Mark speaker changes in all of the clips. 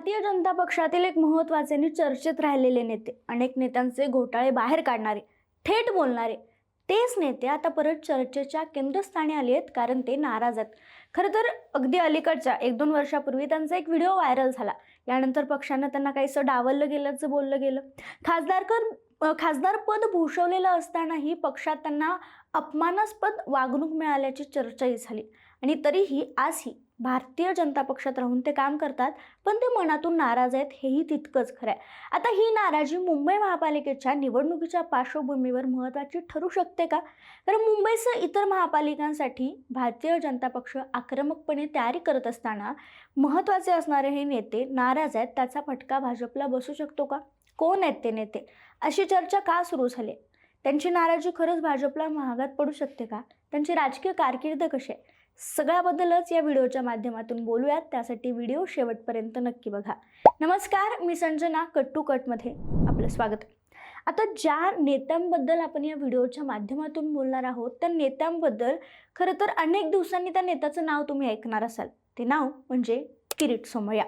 Speaker 1: भारतीय जनता पक्षातील एक महत्त्वाचे आणि चर्चेत राहिलेले नेते अनेक नेत्यांचे घोटाळे बाहेर काढणारे थेट बोलणारे तेच नेते आता परत चर्चेच्या केंद्रस्थानी आले आहेत कारण ते नाराज आहेत. खरं तर अगदी अलीकडच्या एक दोन वर्षापूर्वी त्यांचा एक व्हिडिओ व्हायरल झाला. यानंतर पक्षानं त्यांना काहीसं डावललं गेल्याचं बोललं गेलं. खासदारकर खासदार पद भूषवलेलं असतानाही पक्षात त्यांना अपमानास्पद वागणूक मिळाल्याची चर्चाही झाली. आणि तरीही आजही भारतीय जनता पक्षात राहून ते काम करतात पण ते मनातून नाराज आहेत हेही तितकंच खरं आहे आता ही नाराजी मुंबई महापालिकेच्या निवडणुकीच्या पार्श्वभूमीवर महत्त्वाची ठरू शकते का? कारण मुंबईसह इतर महापालिकांसाठी भारतीय जनता पक्ष आक्रमकपणे तयारी करत असताना महत्त्वाचे असणारे हे नेते नाराज आहेत त्याचा फटका भाजपला बसू शकतो का? कोण आहेत ते नेते? अशी चर्चा का सुरू झाली? त्यांची नाराजी खरंच भाजपला महागात पडू शकते का? त्यांची राजकीय कारकीर्द कशी आहे? सगळ्याबद्दलच या व्हिडिओच्या माध्यमातून बोलूयात. त्यासाठी व्हिडिओ शेवटपर्यंत नक्की बघा. नमस्कार मी संजना कट टू कटमध्ये आपलं स्वागत. आता ज्या नेत्यांबद्दल आपण या व्हिडिओच्या माध्यमातून बोलणार आहोत त्या नेत्यांबद्दल खरं तर अनेक दिवसांनी त्या नेत्याचं नाव तुम्ही ऐकणार असाल. ते नाव म्हणजे किरीट सोमय्या.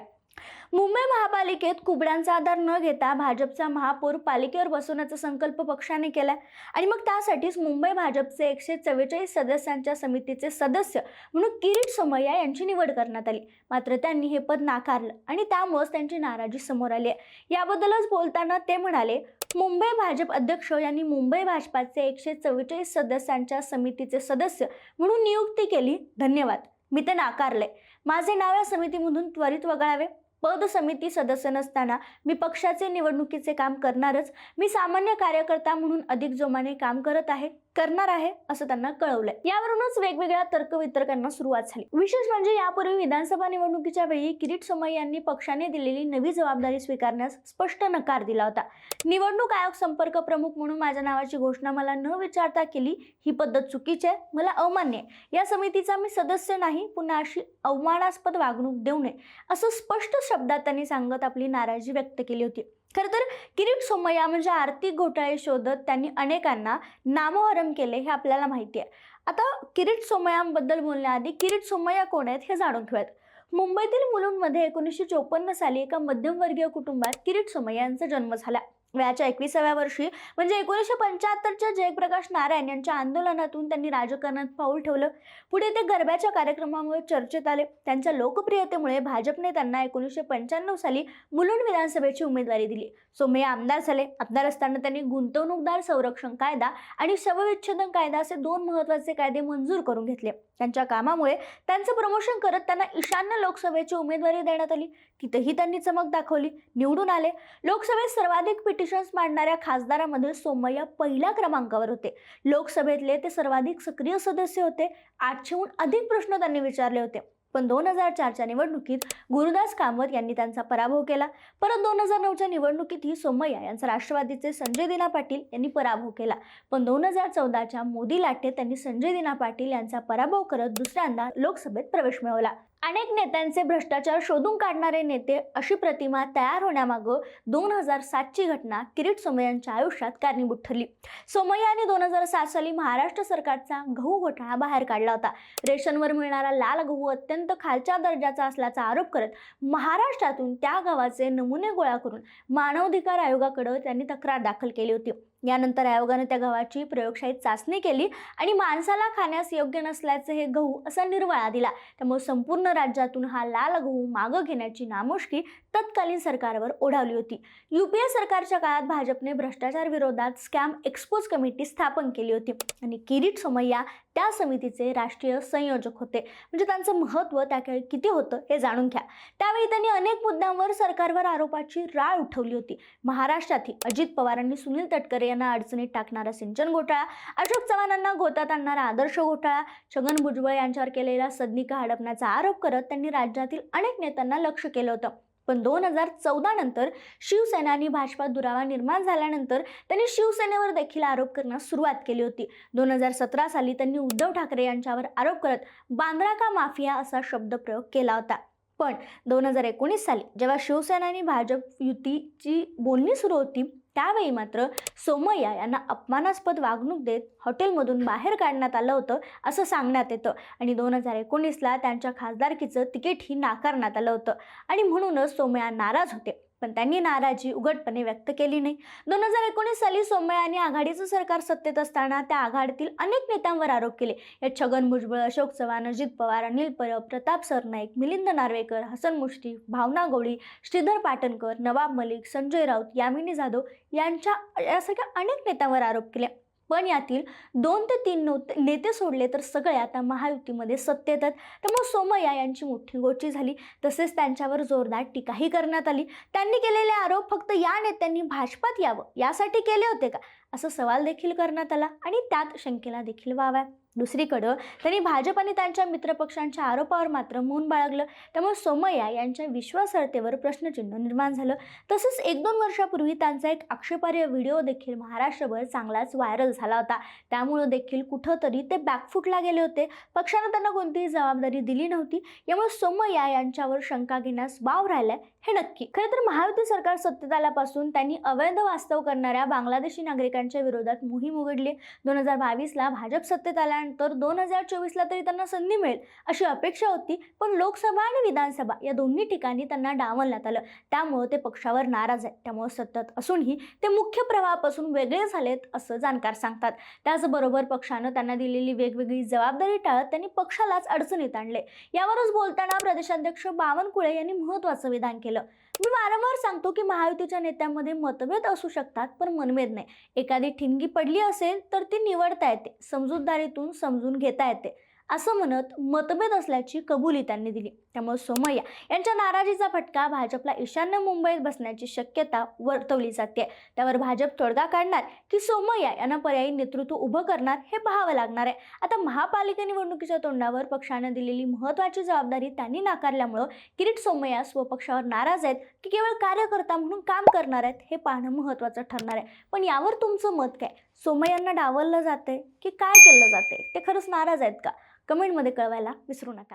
Speaker 1: मुंबई महापालिकेत कुबड्यांचा आधार न घेता भाजपचा महापौर पालिकेवर बसवण्याचा संकल्प पक्षाने केलाय. आणि मग त्यासाठीच मुंबई भाजपचे एकशे चव्वेचाळीस सदस्यांच्या समितीचे सदस्य म्हणून किरीट सोमय्या यांची निवड करण्यात आली. मात्र त्यांनी हे पद नाकारलं आणि त्यामुळेच त्यांची नाराजी समोर आली आहे. याबद्दलच बोलताना ते म्हणाले मुंबई भाजप अध्यक्ष यांनी मुंबई भाजपाचे एकशे चव्वेचाळीस सदस्यांच्या समितीचे सदस्य म्हणून नियुक्ती केली. धन्यवाद. मी ते नाकारले माझे नाव या समितीमधून त्वरित वगळावे. पद समिती सदस्य नसताना मी पक्षाचे निवडणुकीचे काम करणारच. मी सामान्य कार्यकर्ता म्हणून अधिक जोमाने काम करत आहे. करणार आहे असं त्यांना कळवलंय. यावरूनच वेगवेगळ्या तर्कवितर्कांना सुरुवात झाली. विशेष म्हणजे यापूर्वी विधानसभा निवडणुकीच्या वेळी किरीट सोमय्या यांनी पक्षाने दिलेली नवी जबाबदारी स्वीकारण्यास स्पष्ट नकार दिला होता. निवडणूक आयोग संपर्क प्रमुख म्हणून माझ्या नावाची घोषणा मला न विचारता केली ही पद्धत चुकीची आहे मला अमान्य आहे. या समितीचा मी सदस्य नाही पुन्हा अशी अवमानास्पद वागणूक देऊ नये असं स्पष्ट शब्दात त्यांनी सांगत आपली नाराजी व्यक्त केली होती. खरं तर किरीट सोमय्या म्हणजे आर्थिक घोटाळे शोधत त्यांनी अनेकांना नामोहरम केले हे आपल्याला माहिती आहे. आता किरीट सोमय्यांबद्दल बोलण्याआधी किरीट सोमय्या कोण आहेत हे जाणून घेऊयात. मुंबईतील मुलुंडमध्ये एकोणीसशे चोपन्न साली एका मध्यमवर्गीय कुटुंबात किरीट सोमय्या यांचा जन्म झाला. वयाच्या एकविसाव्या वर्षी म्हणजे एकोणीसशे पंच्याहत्तरच्या जयप्रकाश नारायण यांच्या आंदोलनातून त्यांनी राजकारणात पाऊल ठेवलं. पुढे ते गरब्याच्या कार्यक्रमामुळे चर्चेत आले. त्यांच्या लोकप्रियतेमुळे भाजपने त्यांना एकोणीसशे पंच्याण्णव साली मुलुंड विधानसभेची उमेदवारी दिली. सोमय्या आमदार झाले. आमदार असताना त्यांनी गुंतवणूकदार संरक्षण कायदा आणि शवविच्छेदन कायदा असे दोन महत्त्वाचे कायदे मंजूर करून घेतले. त्यांच्या कामामुळे त्यांचं प्रमोशन करत त्यांना ईशान्य लोकसभेची उमेदवारी देण्यात आली. तिथेही त्यांनी चमक दाखवली. निवडून आले. लोकसभेत सर्वाधिक पिटिशन्स मांडणाऱ्या खासदारामध्ये सोमय्या पहिल्या क्रमांकावर होते. लोकसभेतले ते सर्वाधिक सक्रिय सदस्य होते. आठशेहून अधिक प्रश्न त्यांनी विचारले होते. पण दोन हजार चारच्या निवडणुकीत गुरुदास कामत यांनी त्यांचा पराभव केला. परत दोन हजार नऊच्या निवडणुकीतही सोमय्या यांचा राष्ट्रवादीचे संजय दिना पाटील यांनी पराभव केला. पण दोन हजार चौदाच्या मोदी लाटेत त्यांनी संजय दिना पाटील यांचा पराभव करत दुसऱ्यांदा लोकसभेत प्रवेश मिळवला. अनेक नेत्यांचे भ्रष्टाचार शोधून काढणारे नेते अशी प्रतिमा तयार होण्यामागं दोन हजार सातची घटना किरीट सोमय्यांच्या आयुष्यात कारणीभूत ठरली. सोमय्याने दोन हजार सात साली महाराष्ट्र सरकारचा गहू घोटाळा बाहेर काढला होता. रेशनवर मिळणारा लाल गहू अत्यंत खालच्या दर्जाचा असल्याचा आरोप करत महाराष्ट्रातून त्या गव्हाचे नमुने गोळा करून मानवाधिकार आयोगाकडे त्यांनी तक्रार दाखल केली होती. यानंतर आयोगाने त्या गव्हाची प्रयोगशाळेत चाचणी केली आणि माणसाला खाण्यास योग्य नसल्याचे हे गहू असा निर्वाळा दिला. त्यामुळे संपूर्ण राज्यातून हा लाल गहू मागं घेण्याची नामुष्की तत्कालीन सरकारवर ओढावली होती. युपीए सरकारच्या काळात भाजपने भ्रष्टाचार विरोधात स्कॅम एक्सपोज कमिटी स्थापन केली होती आणि किरीट सोमय्या त्या समितीचे राष्ट्रीय संयोजक होते. म्हणजे त्यांचं महत्त्व त्या काळी किती होतं हे जाणून घ्या. त्यावेळी त्यांनी अनेक मुद्द्यांवर सरकारवर आरोपाची राळ उठवली होती. महाराष्ट्रातही अजित पवारांनी सुनील तटकरे यांना अडचणीत टाकणारा सिंचन घोटाळा अशोक चव्हाणांना गोतात आणणारा आदर्श घोटाळा छगन भुजबळ यांच्यावर केलेला सदनिका हडपण्याचा आरोप करत त्यांनी राज्यातील अनेक नेत्यांना लक्ष केलं होतं. पण दोन हजार चौदा नंतर शिवसेना आणि भाजपा दुरावा निर्माण झाल्यानंतर त्यांनी शिवसेनेवर देखील आरोप करण्यास सुरुवात केली होती. दोन हजार सतरा साली त्यांनी उद्धव ठाकरे यांच्यावर आरोप करत बांद्रा का माफिया असा शब्दप्रयोग केला होता. पण दोन हजार एकोणीस साली जेव्हा शिवसेना आणि भाजप युतीची बोलणी सुरू होती त्यावेळी मात्र सोमय्या यांना अपमानास्पद वागणूक देत हॉटेलमधून बाहेर काढण्यात आलं होतं असं सांगण्यात येतं. आणि दोन हजार एकोणीसला त्यांच्या खासदारकीचं तिकीटही नाकारण्यात आलं होतं. आणि म्हणूनच सोमय्या नाराज होते. पण त्यांनी नाराजी उघडपणे व्यक्त केली नाही. दोन हजार एकोणीस साली सोमय्यांनी आघाडीचं सरकार सत्तेत असताना त्या आघाडीतील अनेक नेत्यांवर आरोप केले. यात छगन भुजबळ अशोक चव्हाण अजित पवार अनिल परब प्रताप सरनाईक मिलिंद नार्वेकर हसन मुश्रीफ भावना गोळी श्रीधर पाटणकर नवाब मलिक संजय राऊत यामिनी जाधव यांच्या यासारख्या अनेक नेत्यांवर आरोप केले. पण यातील दोन ते तीन नोत नेते सोडले तर सगळे आता महायुतीमध्ये सत्तेत आहेत. त्यामुळे सोमय्या यांची मोठी गोची झाली. तसेच त्यांच्यावर जोरदार टीकाही करण्यात आली. त्यांनी केलेले आरोप फक्त या नेत्यांनी भाजपात यावं यासाठी केले होते का? असा सवाल देखील करण्यात आला आणि त्यात शंकेला देखील वाव आहे दुसरीकडं त्यांनी भाजप आणि त्यांच्या मित्रपक्षांच्या आरोपावर मात्र मौन बाळगलं. त्यामुळे सोमय्या यांच्या विश्वासार्हतेवर प्रश्नचिन्ह निर्माण झालं. तसंच एक दोन वर्षापूर्वी त्यांचा एक आक्षेपार्ह व्हिडिओ देखील महाराष्ट्रभर चांगलाच व्हायरल झाला होता. त्यामुळं देखील कुठंतरी ते बॅकफुटला गेले होते. पक्षानं त्यांना कोणतीही जबाबदारी दिली नव्हती. यामुळे सोमय्या यांच्यावर शंका घेण्यास वाव राहिलाय. हे नक्की. खरं तर महायुती सरकार सत्तेत आल्यापासून त्यांनी अवैध वास्तव करणाऱ्या बांगलादेशी नागरिकांच्या विरोधात मोहीम उघडली. दोन हजार बावीसला भाजप सत्तेत आल्यानंतर दोन हजार चोवीसला तरी त्यांना संधी मिळेल अशी अपेक्षा होती पण लोकसभा आणि विधानसभा या दोन्ही ठिकाणी त्यांना डावलण्यात आलं. त्यामुळं ते पक्षावर नाराज आहेत. त्यामुळे सतत असूनही ते मुख्य प्रवाहापासून वेगळे झालेत असं जाणकार सांगतात. त्याचबरोबर पक्षानं त्यांना दिलेली वेगवेगळी जबाबदारी टाळत त्यांनी पक्षालाच अडचणीत आणले. यावरच बोलताना प्रदेशाध्यक्ष बावनकुळे यांनी महत्त्वाचं विधान केलं. मी वारंवार सांगतो की महायुतीच्या नेत्यांमध्ये मतभेद असू शकतात पण मनभेद नाही. एखादी ठिणगी पडली असेल तर ती निवडता येते समजूतदारीतून समजून घेता येते असं म्हणत मतभेद असल्याची कबुली त्यांनी दिली. त्यामुळे सोमय्या यांच्या नाराजीचा फटका भाजपला ईशान्य मुंबईत बसण्याची शक्यता वर्तवली जाते. त्यावर भाजप तोडगा काढणार की सोमय्या यांना पर्यायी नेतृत्व उभं करणार हे पाहावं लागणार आहे. आता महापालिका निवडणुकीच्या तोंडावर पक्षानं दिलेली महत्त्वाची जबाबदारी त्यांनी नाकारल्यामुळं किरीट सोमय्या स्वपक्षावर नाराज आहेत की केवळ कार्यकर्ता म्हणून काम करणार आहेत हे पाहणं महत्त्वाचं ठरणार आहे. पण यावर तुमचं मत काय? सोमय्यांना डावललं जातंय की काय केलं जातंय? ते खरंच नाराज आहेत का? कमेंटमध्ये कळवायला विसरू नका.